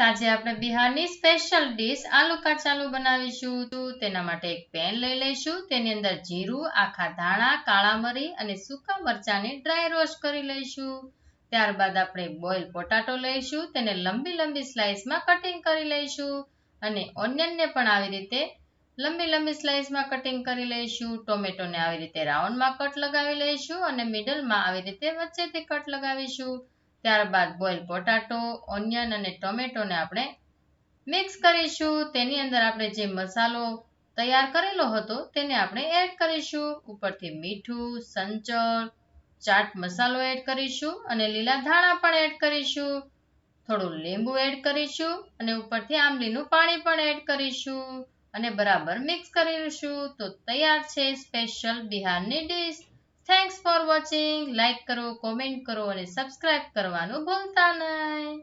આજે આપણે બિહારની સ્પેશિયલ ડીશ આલુ કાચાલુ બનાવીશું. તો તેના માટે એક પેન લઈ લઈશું. તેની અંદર જીરું, આખા ધાણા, કાળા મરી અને સૂકા મરચાંને ડ્રાય રોસ્ટ કરી લઈશું. ત્યારબાદ આપણે બોઇલ પોટાટો લઈશું. તેને લંબી લંબી સ્લાઇસમાં કટિંગ કરી લઈશું અને ઓનિયનને પણ આવી રીતે લંબી લંબી સ્લાઇસમાં કટિંગ કરી લઈશું. ટોમેટોને આવી રીતે રાઉન્ડમાં કટ લગાવી લઈશું અને મિડલમાં આવી રીતે વચ્ચેથી કટ લગાવીશું. ત્યારબાદ બોઇલ પોટાટો, ઓનિયન અને ટોમેટોને આપણે મિક્સ કરીશું. તેની અંદર આપણે જે મસાલો તૈયાર કરેલો હતો તેને આપણે એડ કરીશું. ઉપરથી મીઠું, સંચળ, ચાટ મસાલો એડ કરીશું અને લીલા ધાણા પણ એડ કરીશું. થોડું લીંબુ એડ કરીશું અને ઉપરથી આંબલીનું પાણી પણ એડ કરીશું અને બરાબર મિક્સ કરીશું. તો તૈયાર છે સ્પેશિયલ બિહારની dish. Thanks for watching like કરો કોમેન્ટ કરો અને સબસ્ક્રાઇબ કરવાનું ભૂલતા નહીં.